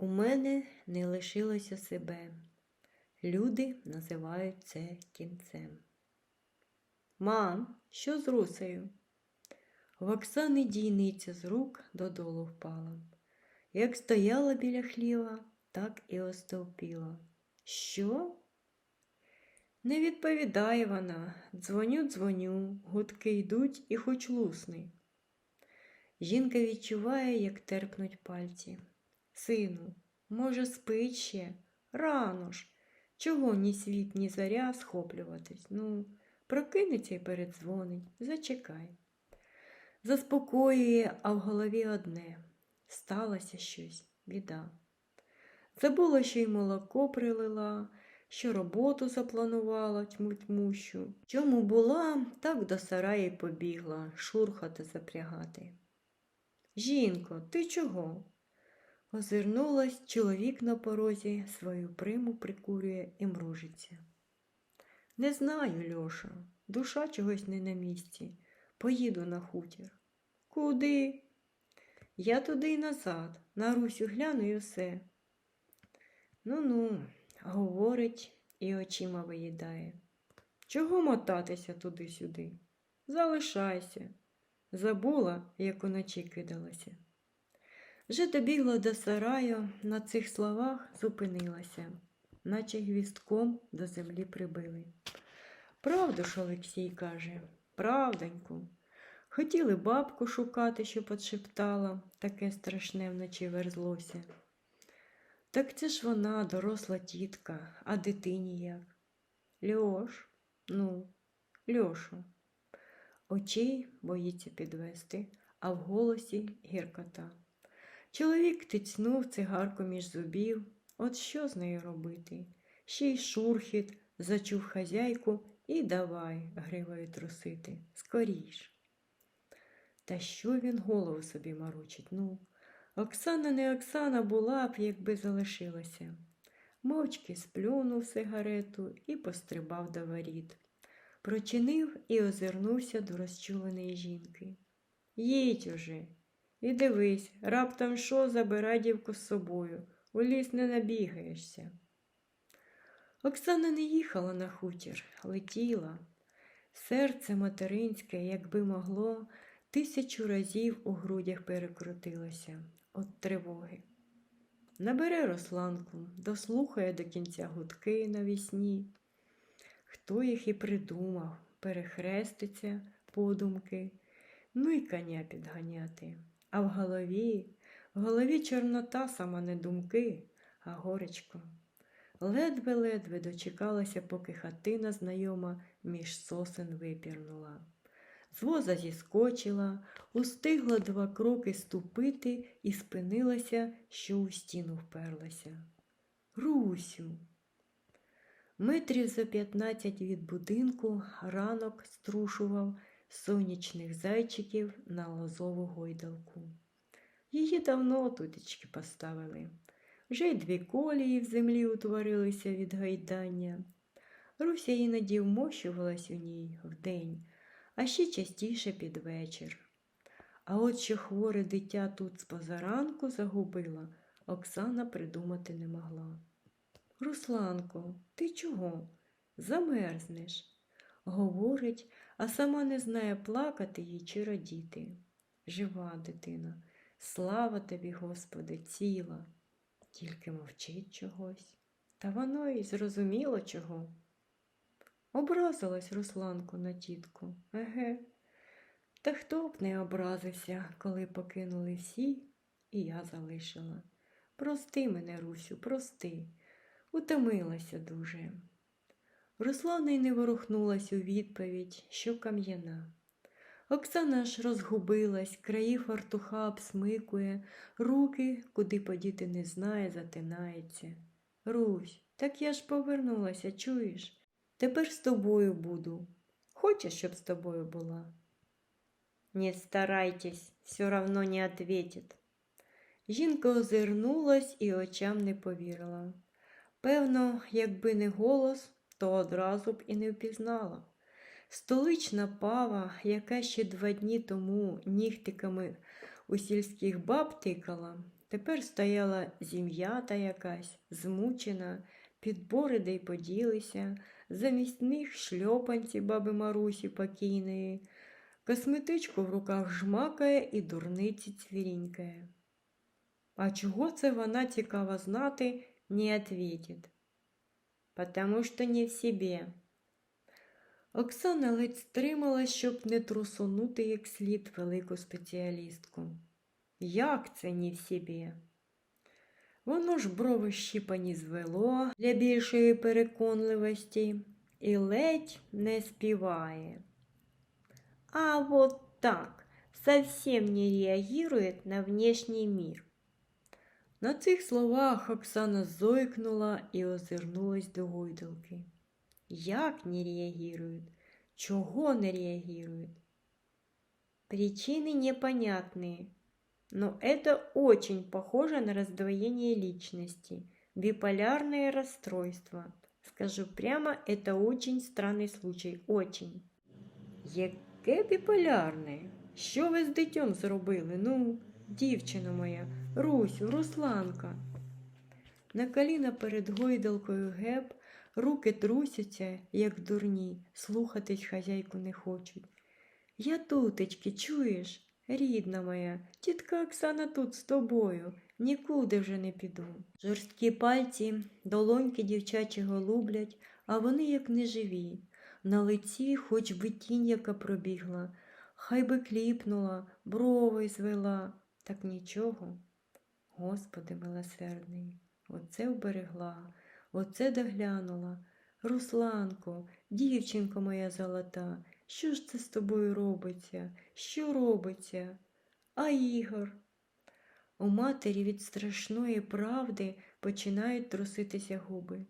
У мене не лишилося себе. Люди називають це кінцем. Мам, що з русею? В Оксани дійниця з рук додолу впала. Як стояла біля хліва, так і остовпіла. Що? Не відповідає вона. Дзвоню, дзвоню, гудки йдуть і хоч лусний. Жінка відчуває, як терпнуть пальці. Сину, може, спить ще? Рано ж. Чого ні світ, ні заря схоплюватись? Ну, прокинеться й передзвонить. Зачекай. Заспокоює, а в голові одне. Сталося щось, біда. Забула, що й молоко прилила, що роботу запланувала тьму тьмущу. Чому була, так до сараї побігла, шурхати запрягати. Жінко, ти чого? Озирнулась, чоловік на порозі свою приму прикурює і мружиться. Не знаю, Льоша, душа чогось не на місці. Поїду на хутір. Куди? Я туди й назад, на Русю гляну і все. Ну ну, говорить і очима виїдає. Чого мотатися туди-сюди? Залишайся. Забула, як уночі кидалася. Вже добігла до сараю, на цих словах зупинилася, наче гвістком до землі прибили. Правду ж Олексій каже, правденьку. Хотіли бабку шукати, що подшептала, таке страшне вночі верзлося. Так це ж вона, доросла тітка, а дитині як? Льош, ну, Льошу. Очей боїться підвести, а в голосі гіркота. Чоловік тицьнув цигарку між зубів. От що з нею робити? Ще й шурхіт, зачув хазяйку і давай гривою трусити. Скоріш. Та що він голову собі морочить? Ну, Оксана не Оксана була б, якби залишилася. Мовчки сплюнув сигарету і пострибав до воріт. Прочинив і озирнувся до розчуленої жінки. Їдь уже. І дивись, раптом що забирай дівку з собою, у ліс не набігаєшся. Оксана не їхала на хутір, летіла. Серце материнське, якби могло, тисячу разів у грудях перекрутилося від тривоги. Набере Русланку, дослухає до кінця гудки навісні. Хто їх і придумав, перехреститься подумки, ну і коня підганяти. А в голові, в голові чорнота сама не думки, а горечко. Ледве-ледве дочекалася, поки хатина знайома між сосен випірнула. З воза зіскочила, устигла два кроки ступити і спинилася, що у стіну вперлася. Русю. Метрів за п'ятнадцять від будинку ранок струшував сонячних зайчиків на лозову гойдалку. Її давно тутечки поставили. Вже й дві колії в землі утворилися від гайдання. Руся іноді вмощувалась у ній вдень, а ще частіше під вечір. А от що хворе дитя тут з позаранку загубила, Оксана придумати не могла. Русланко, ти чого? Замерзнеш, говорить, а сама не знає, плакати їй чи радіти. Жива дитина, слава тобі, Господи, ціла, тільки мовчить чогось. Та воно й зрозуміло чого. Образилась Русланко на тітку, еге. Та хто б не образився, коли покинули всі, і я залишила. Прости мене, Русю, прости, утомилася дуже. Руслана й не ворухнулась у відповідь, що кам'яна. Оксана ж розгубилась, краї фартуха обсмикує, руки, куди подіти не знає, затинається. Русь, так я ж повернулася, чуєш? Тепер з тобою буду. Хочеш, щоб з тобою була? Не старайтесь, все равно не ответит. Жінка озирнулась і очам не повірила. Певно, якби не голос, то одразу б і не впізнала. Столична пава, яка ще два дні тому нігтиками у сільських баб тикала, Тепер стояла зім'ята якась, змучена, підбориди й поділися, замість них шльопанці баби Марусі покійної, косметичку в руках жмакає і дурниці цвірінькає. А чого це вона цікаво знати, не ответит. Потому что не в себе. Оксана ледь стрималась, щоб не трусунути як слід велику спеціалістку. Як це не в собі? Воно ж брови щіпані звело для більшої переконливості і ледь не співає. А вот так совсем не реагирует на внешний мир. На цих словах Оксана зойкнула і озирнулась до гойдалки. Як не реагирует? Чого не реагирует? Причины непонятные, но это очень похоже на раздвоение личности, биполярное расстройство. Скажу прямо, это очень странный случай, очень. Яке біполярне? Що ви з дитям зробили? Ну, дівчина моя, Русю, Русланка. На коліна перед гойдалкою геп, руки трусяться, як дурні, слухатись хазяйку не хочуть. Я тутечки, чуєш, рідна моя, тітка Оксана тут з тобою, нікуди вже не піду. Жорсткі пальці, долоньки дівчачі голублять, а вони як неживі. На лиці хоч би тінь, яка пробігла, хай би кліпнула, брови звела, так нічого. Господи милосердний, оце вберегла, оце доглянула. Русланко, дівчинко моя золота, що ж це з тобою робиться? Що робиться? А Ігор? У матері від страшної правди починають труситися губи.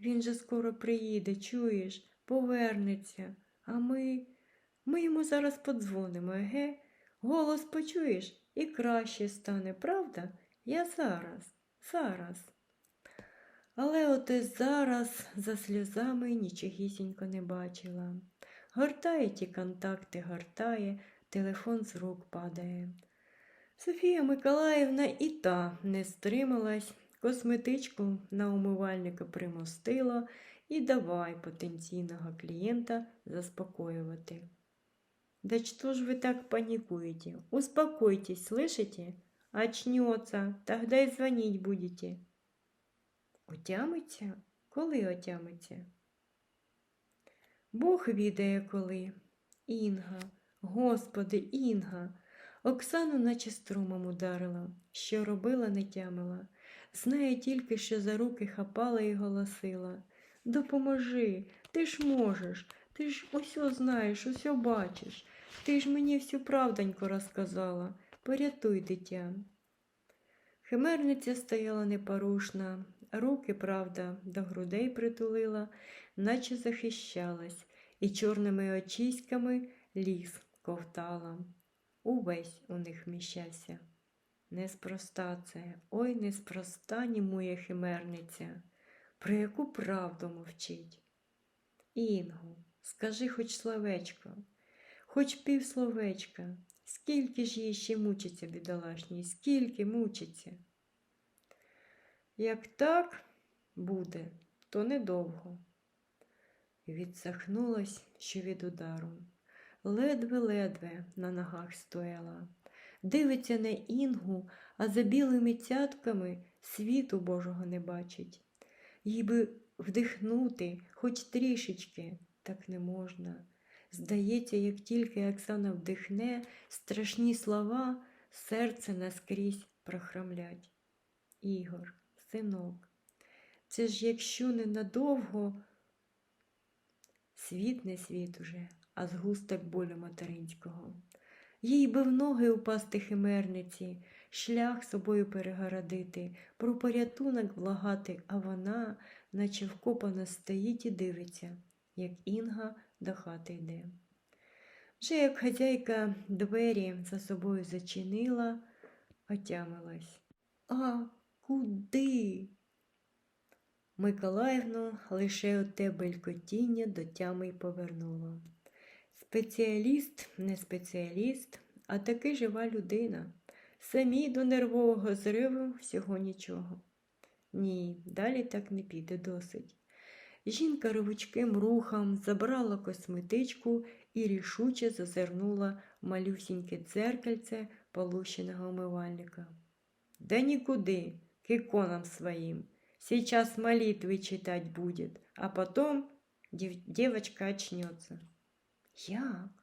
Він же скоро приїде, чуєш, повернеться, а ми. Ми йому зараз подзвонимо, еге? Голос почуєш і краще стане, правда? Я зараз, зараз. Але оте зараз за сльозами нічогісінько не бачила. Гортає ті контакти, гортає, телефон з рук падає. Софія Миколаївна і та не стрималась, косметичку на умивальника примостила і давай потенційного клієнта заспокоювати. Да что ж вы так паникуете? Успокойтесь, слышите? Очнется, тогда и звонить будете. Отямиться? Коли отямиться? Бог відає коли. Інга, Господи, Інга. Оксану наче струмом ударила, що робила, не тямила. Знає тільки, що за руки хапала і голосила. Допоможи, ти ж можеш, ти ж усьо знаєш, усьо бачиш. Ти ж мені всю правдоньку розказала. Порятуй дитя. Химерниця стояла непорушна, руки, правда, до грудей притулила, наче захищалась, і чорними очиськами ліс ковтала. Увесь у них вміщався. Неспроста це, ой, неспроста німує химерниця. Про яку правду мовчить? Інгу, скажи хоч словечко, хоч півсловечка, скільки ж їй ще мучиться, бідолашній, скільки мучиться? Як так буде, то недовго. Відсахнулась, що від удару. Ледве-ледве на ногах стояла. Дивиться на інгу, а за білими цятками світу Божого не бачить. Їй би вдихнути хоч трішечки, так не можна. Здається, як тільки Оксана вдихне, страшні слова серце наскрізь прохромлять. Ігор, синок, це ж якщо ненадовго, світ не світ уже, а згусток болю материнського. Їй би в ноги упасти химерниці, шлях собою перегородити, про порятунок благати, а вона, наче вкопана, стоїть і дивиться, як Інга до хати йде. Вже як хазяйка двері за собою зачинила, отямилась. А куди? Миколаївну лише оте белькотіння до тями й повернуло. Спеціаліст, не спеціаліст, а таки жива людина. самі до нервового зриву всього нічого. Ні, далі так не піде досить. Жінка рвучким рухом забрала косметичку і рішуче зазирнула малюсіньке дзеркальце полущеного умивальника. Да нікуди, к иконам своим. Сейчас молитвы читать будет, а потом дев- девочка очнется. Як?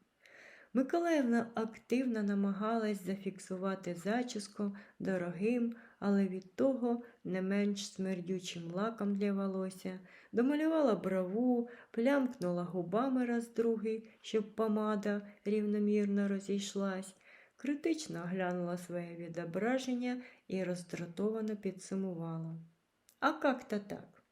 Миколаївна активно намагалась зафіксувати зачіску дорогим, але від того не менш смердючим лаком для волосся, домалювала брову, плямкнула губами раз другий, щоб помада рівномірно розійшлась, критично оглянула своє відображення і роздратовано підсумувала. А как-то так.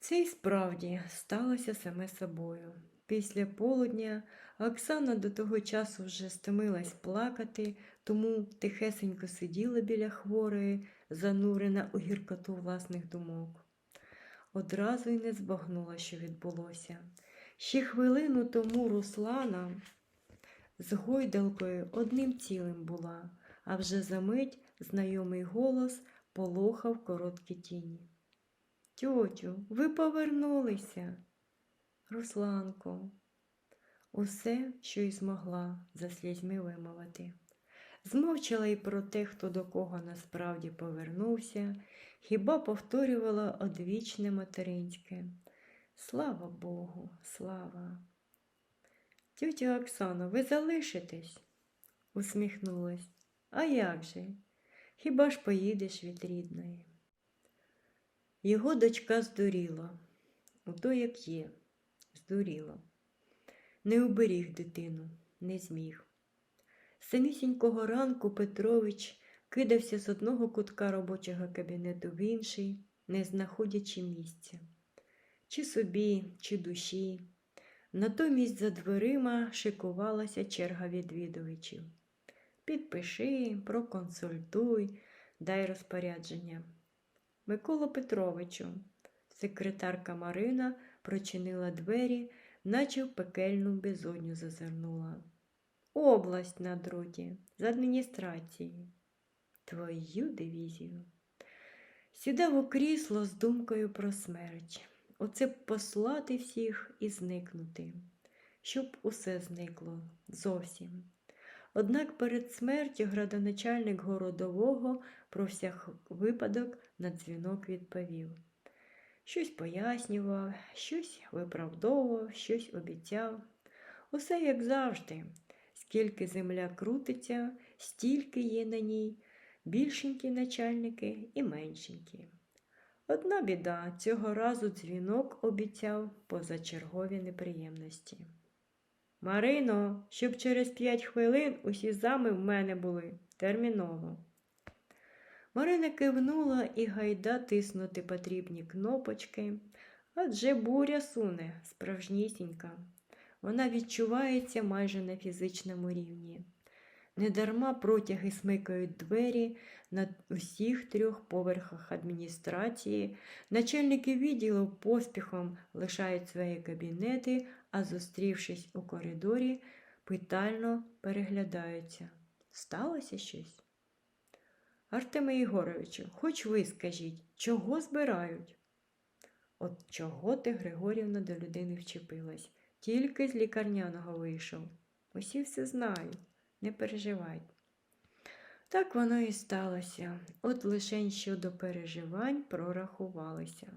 Це й справді сталося саме собою. Після полудня Оксана до того часу вже стомилась плакати, тому тихесенько сиділа біля хворої, занурена у гіркоту власних думок. Одразу й не збагнула, що відбулося. Ще хвилину тому Руслана з гойдалкою одним цілим була, а вже за мить знайомий голос полохав короткі тіні. Тьотю, ви повернулися. Русланко, усе, що й змогла за слізьми вимовити. Змовчала й про те, хто до кого насправді повернувся, хіба повторювала одвічне материнське. Слава Богу, слава. Тьотя Оксано, ви залишитесь? усміхнулась. А як же? Хіба ж поїдеш від рідної? Його дочка здуріла, ото як є, здуріла. Не уберіг дитину, не зміг. Самісінького ранку Петрович кидався з одного кутка робочого кабінету в інший, не знаходячи місця, чи собі, чи душі. Натомість за дверима шикувалася черга відвідувачів. Підпиши, проконсультуй, дай розпорядження. Микола Петровичу, секретарка Марина прочинила двері, наче в пекельну безодню зазирнула. Область на дроті з адміністрації. Твою дивізію. Сідав у крісло з думкою про смерть. Оце б послати всіх і зникнути, щоб усе зникло зовсім. Однак перед смертю градоначальник городового про всяк випадок на дзвінок відповів. Щось пояснював, щось виправдовував, щось обіцяв. Усе як завжди. Скільки земля крутиться, стільки є на ній більшенькі начальники і меншенькі. Одна біда, цього разу дзвінок обіцяв позачергові неприємності. Марино, щоб через п'ять хвилин усі зами в мене були терміново. Марина кивнула і гайда тиснути потрібні кнопочки, адже буря суне справжнісінька. Вона відчувається майже на фізичному рівні. Недарма протяги смикають двері на усіх трьох поверхах адміністрації, начальники відділу поспіхом лишають свої кабінети, а зустрівшись у коридорі, питально переглядаються. Сталося щось? Артеме Ігоровичу, хоч ви скажіть, чого збирають? От чого ти, Григорівна, до людини вчепилась? Тільки з лікарняного вийшов. Усі все знають, не переживай. Так воно і сталося, от лишень щодо переживань прорахувалися.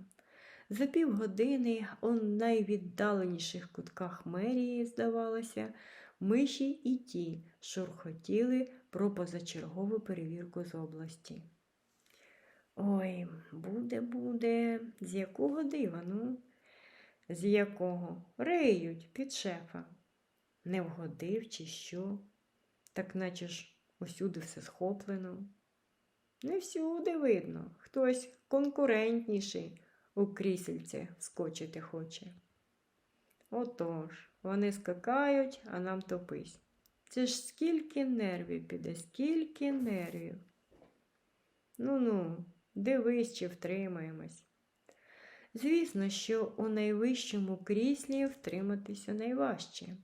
За півгодини у найвіддаленіших кутках мерії, здавалося, миші і ті шурхотіли про позачергову перевірку з області. Ой, буде, буде, з якого дива, ну? З якого? Риють під шефа. Не вгодив чи що? Так наче ж усюди все схоплено. Не всюди видно, хтось конкурентніший у крісельце скочити хоче. Отож, вони скакають, а нам топись. Це ж скільки нервів піде, скільки нервів. Ну ну, дивись, чи втримаємось. Звісно, що у найвищому кріслі втриматися найважче,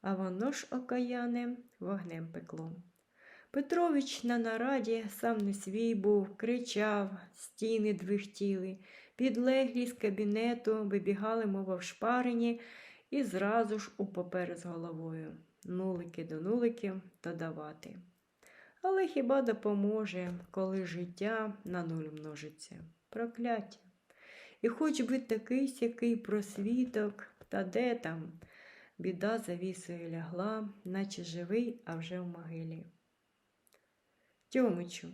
а воно ж окаяне вогнем пекло. Петрович на нараді сам не свій був, кричав, стіни двихтіли, підлеглі з кабінету вибігали, мов вшпарені, і зразу ж у папери з головою. Нулики до нуликів додавати. Але хіба допоможе, коли життя на нуль множиться? Прокляття. І хоч би такий сякий просвіток, та де там? Біда завісою лягла, наче живий, а вже в могилі. Тьомичу,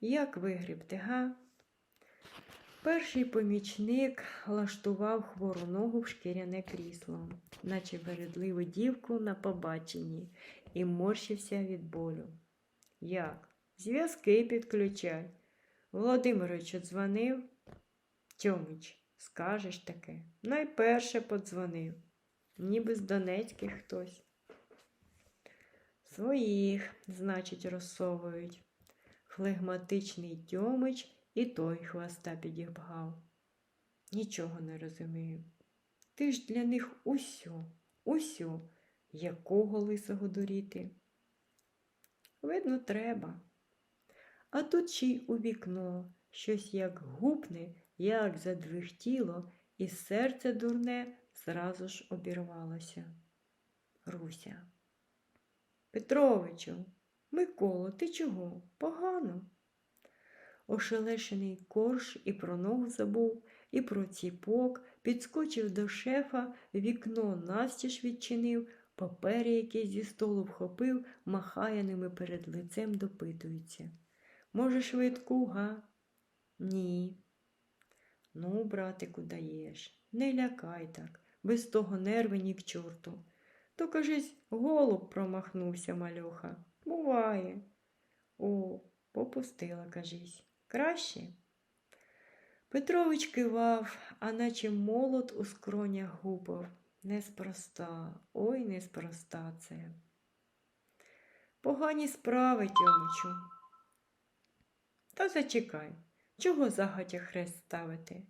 як вигрібти, га? Перший помічник лаштував хвору ногу в шкіряне крісло, наче вередливу дівку на побаченні, і морщився від болю. Як? Зв'язки підключай. Володимирович дзвонив. Тьомич, скажеш таке. Найперше подзвонив. Ніби з Донецьких хтось. Своїх, значить, розсовують. Флегматичний Тьомич і той хвоста підібгав. Нічого не розумію. Ти ж для них усьо, усьо, якого лисого дуріти. Видно, треба. А тут ще й у вікно щось як гупне, як задвихтіло, і серце дурне зразу ж обірвалося. Руся. Петровичу, Миколо, ти чого? Погано. Ошелешений корж і про ногу забув, і про ціпок, підскочив до шефа, вікно настіж відчинив, папери якісь зі столу вхопив, махає ними перед лицем допитується. Може, швидку, га? Ні. Ну, братику, даєш, не лякай так, без того нерви ні к чорту. То, кажись, голуб промахнувся мальоха. Буває. О, попустила, кажись. Краще? Петрович кивав, а наче молот у скронях гупав. Неспроста, ой, неспроста це. Погані справи, Тьомичу. Та зачекай, чого загатя хрест ставити?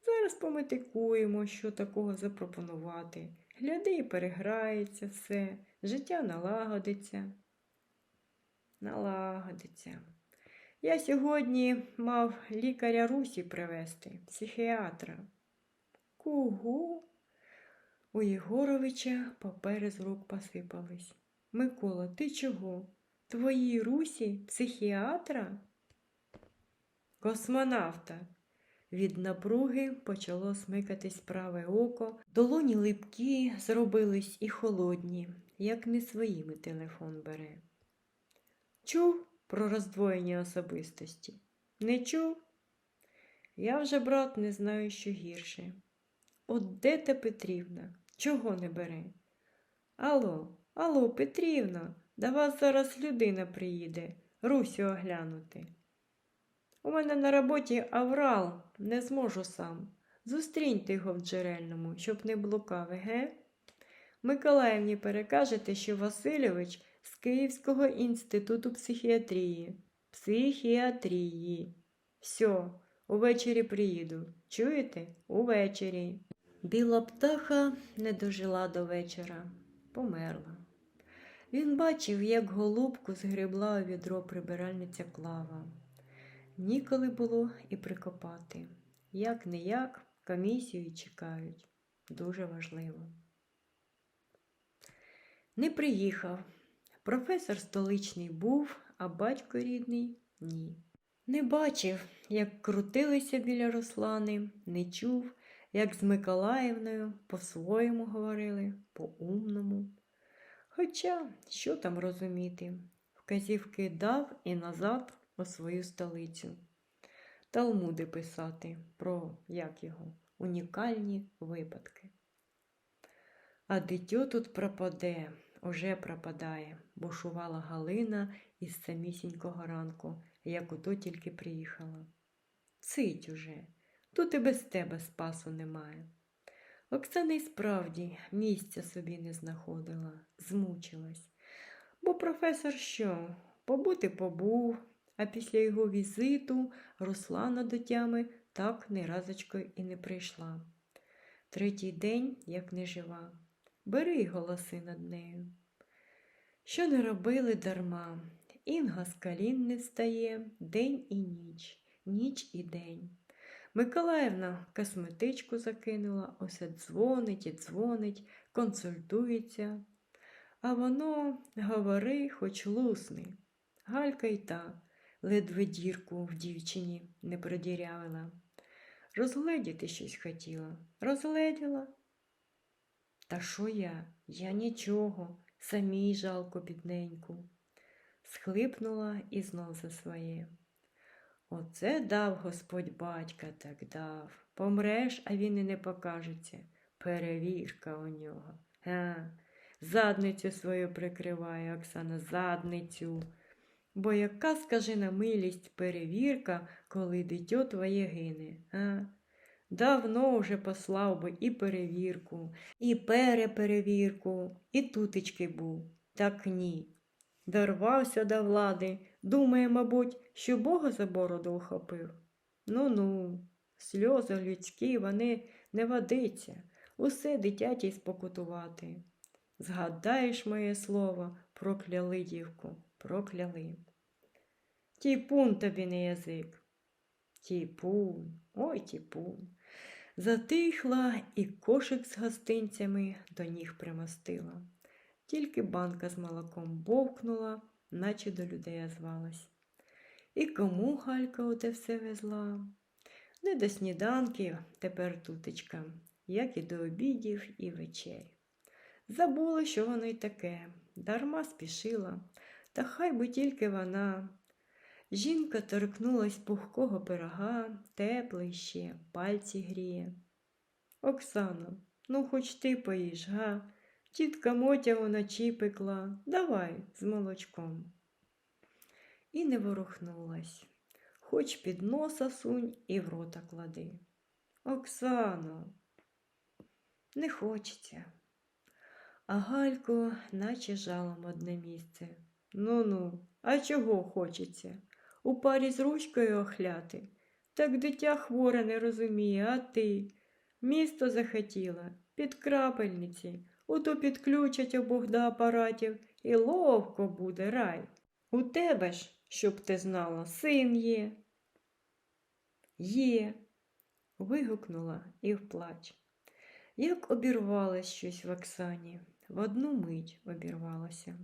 Зараз пометикуємо, що такого запропонувати. Гляди, і переграється все, життя налагодиться. Налагодиться. Я сьогодні мав лікаря Русі привезти, психіатра. Кого? У Єгоровича папери з рук посипались. Микола, ти чого? Твоїй Русі психіатра? Космонавта. Від напруги почало смикатись праве око, долоні липкі зробились і холодні, як не своїми телефон бере. Чув про роздвоєння особистості? Не чув? Я вже, брат, не знаю, що гірше. От де та Петрівна? Чого не бере? Алло, алло, Петрівна, до вас зараз людина приїде, Русю оглянути. У мене на роботі аврал, не зможу сам. Зустріньте його в джерельному, щоб не блукав, ге? Миколаївні перекажете, що Васильович з Київського інституту психіатрії. Психіатрії. Все, увечері приїду. Чуєте? Увечері. Біла птаха не дожила до вечора, померла. Він бачив, як голубку згребла у відро прибиральниця клава. Ніколи було і прикопати. Як не як, комісію чекають. Дуже важливо. Не приїхав. Професор столичний був, а батько рідний ні. Не бачив, як крутилися біля Руслани, не чув, як з Миколаївною по-своєму говорили, по-умному. Хоча, що там розуміти, вказівки дав і назад у свою столицю. Талмуди писати про як його, унікальні випадки. А дитё тут пропаде, уже пропадає, бушувала Галина із самісінького ранку, як ото тільки приїхала. Цить уже, тут і без тебе спасу немає. Оксана й справді місця собі не знаходила, змучилась. Бо професор що? Побути побув, а після його візиту Руслана до тями так ні разочкою і не прийшла. Третій день, як не жива, бери голоси над нею. Що не робили дарма, Інга з калін не встає день і ніч, ніч і день. Миколаївна косметичку закинула, усе дзвонить і дзвонить, консультується. А воно говори, хоч лусни. Галька й та ледве дірку в дівчині не продірявила. Розгледіти щось хотіла. Розгледіла. Та що я? Я нічого, самій жалко бідненьку. Схлипнула і знов за своє. Оце дав Господь батька, так дав. Помреш, а він і не покажеться. Перевірка у нього. А, задницю свою прикриває Оксана, задницю. Бо яка, скажи на милість, перевірка, коли дитё твоє гине, а? Давно вже послав би і перевірку, і переперевірку, і тутечки був. Так ні. Дорвався до влади, думає, мабуть, що Бога за бороду ухопив. Ну-ну, сльози людські, вони не водиться, усе дитяті спокутувати. Згадаєш моє слово, прокляли дівку, прокляли. Тіпун тобі не язик. Тіпун, ой тіпун. Затихла і кошик з гостинцями до ніг примостила. Тільки банка з молоком бовкнула, наче до людей озвалась. І кому Галька оте все везла? Не до сніданків тепер тутечка, як і до обідів і вечерь. Забула, що воно й таке, дарма спішила, та хай би тільки вона. Жінка торкнулась пухкого пирога, теплий ще, пальці гріє. Оксано, ну хоч ти поїж, га? Тітка Мотя уночі пекла, давай з молочком. І не ворухнулась, хоч під носа сунь і в рота клади. Оксано, не хочеться. А Галько, наче жалом одне місце. Ну ну, а чого хочеться? У парі з ручкою охляти. Так дитя хворе не розуміє, а ти. Місто захотіла, під крапельниці, ото підключать обох до апаратів і ловко буде рай. У тебе ж, щоб ти знала, син є. Є. вигукнула і вплач. Як обірвалось щось в Оксані, в одну мить обірвалося.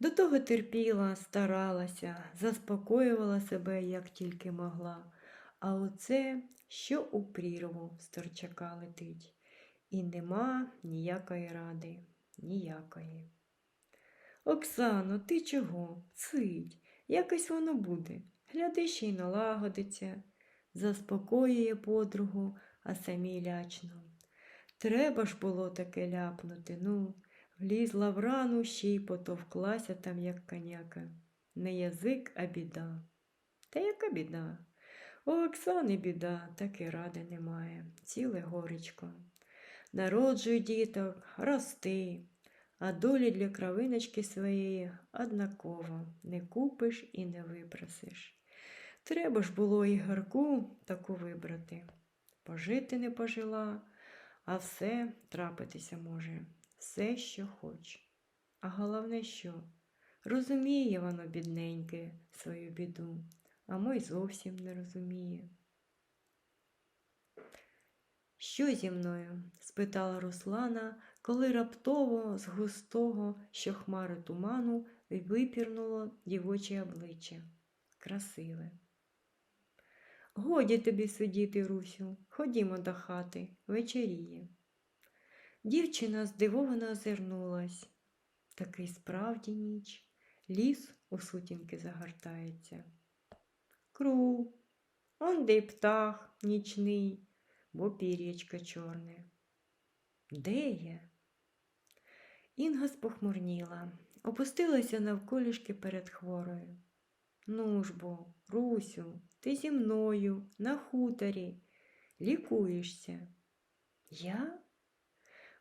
До того терпіла, старалася, заспокоювала себе, як тільки могла, а оце, що у прірву сторчака летить, і нема ніякої ради, ніякої. Оксано, ти чого? Цить, якось воно буде. Гляди, ще й налагодиться, заспокоює подругу, а самій лячно. Треба ж було таке ляпнути, ну. Влізла в рану, ще й потовклася там, як коняка. Не язик, а біда. Та яка біда? У Оксани біда, так і ради немає, ціле горечко. Народжуй діток, рости, а долі для кровиночки своєї однаково не купиш і не випросиш. Треба ж було і гарку таку вибрати. Пожити не пожила, а все трапитися може все, що хоч. А головне, що розуміє воно, бідненьке, свою біду, а мой зовсім не розуміє. Що зі мною? спитала Руслана, коли раптово з густого, що хмари туману, випірнуло дівоче обличчя. Красиве. Годі тобі сидіти, Русю, ходімо до хати, вечеріє. Дівчина здивовано озирнулась. Такий справді ніч, ліс у сутінки загортається. Кру, он де й птах нічний, бо пір'ячка чорне. Де я? Інга спохмурніла, опустилася навколішки перед хворою. Ну ж бо, Русю, ти зі мною на хуторі, лікуєшся. Я?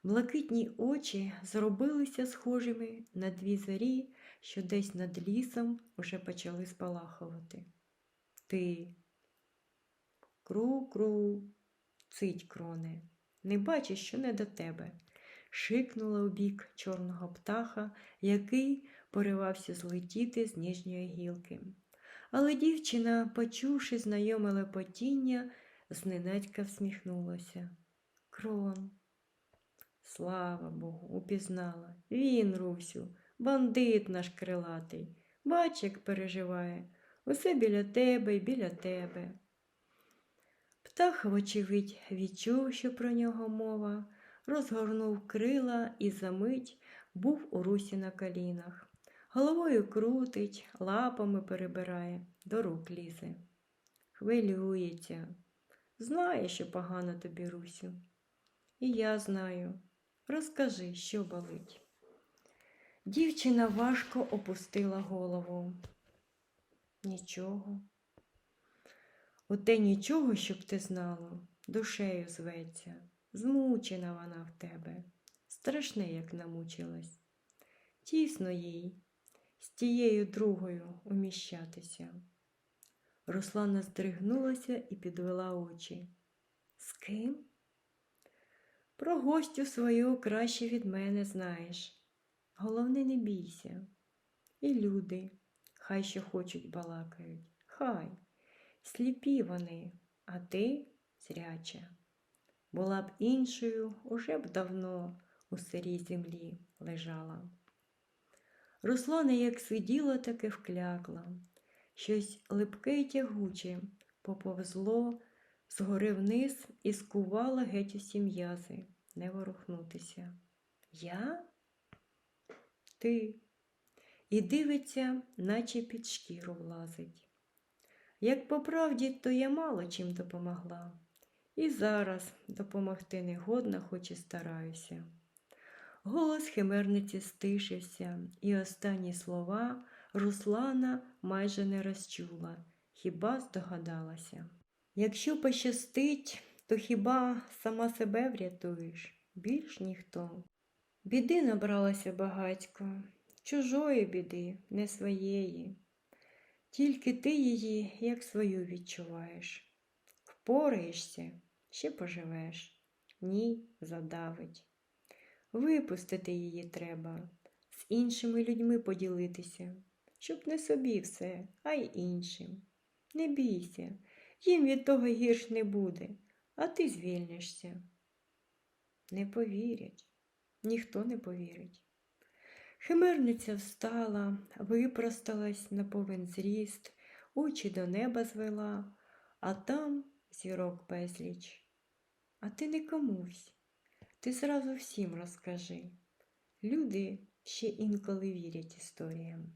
Блакитні очі зробилися схожими на дві зорі, що десь над лісом уже почали спалахувати. Ти. Кру-кру, цить кроне, не бачиш, що не до тебе. Шикнула у бік чорного птаха, який поривався злетіти з ніжньої гілки. Але дівчина, почувши знайоме лепотіння, зненацька всміхнулася. Крон. Слава Богу, упізнала. Він, Русю, бандит наш крилатий. Бач, як переживає. Усе біля тебе і біля тебе. Птах, вочевидь, відчув, що про нього мова, розгорнув крила і за мить був у русі на колінах. Головою крутить, лапами перебирає, до рук лізе. Хвилюється. Знає, що погано тобі, Русю. І я знаю. Розкажи, що болить. Дівчина важко опустила голову. Нічого. У те нічого, щоб ти знало, душею зветься. Змучена вона в тебе, страшне, як намучилась. Тісно їй з тією другою уміщатися. Руслана здригнулася і підвела очі. З ким? Про гостю свою краще від мене знаєш. Головне, не бійся. І люди, хай що хочуть балакають, хай. Сліпі вони, а ти зряча. Була б іншою, уже б давно у сирій землі лежала. Руслана як сиділа, так і вклякла. Щось липке й тягуче поповзло згори вниз і скувала геть усі м'язи, не ворухнутися. Я? Ти. І дивиться, наче під шкіру влазить. Як по правді, то я мало чим допомогла. І зараз допомогти не годна, хоч і стараюся. Голос химерниці стишився, і останні слова Руслана майже не розчула, хіба здогадалася. Якщо пощастить, то хіба сама себе врятуєш, більш ніхто. Біди набралася багатько, чужої біди, не своєї. Тільки ти її, як свою відчуваєш. Впораєшся, ще поживеш, ні, задавить. Випустити її треба, з іншими людьми поділитися, щоб не собі все, а й іншим. Не бійся, їм від того гірш не буде, а ти звільнишся. Не повірять, ніхто не повірить. Химерниця встала, випросталась на повен зріст, очі до неба звела, а там зірок безліч. А ти не комусь, ти зразу всім розкажи. Люди ще інколи вірять історіям.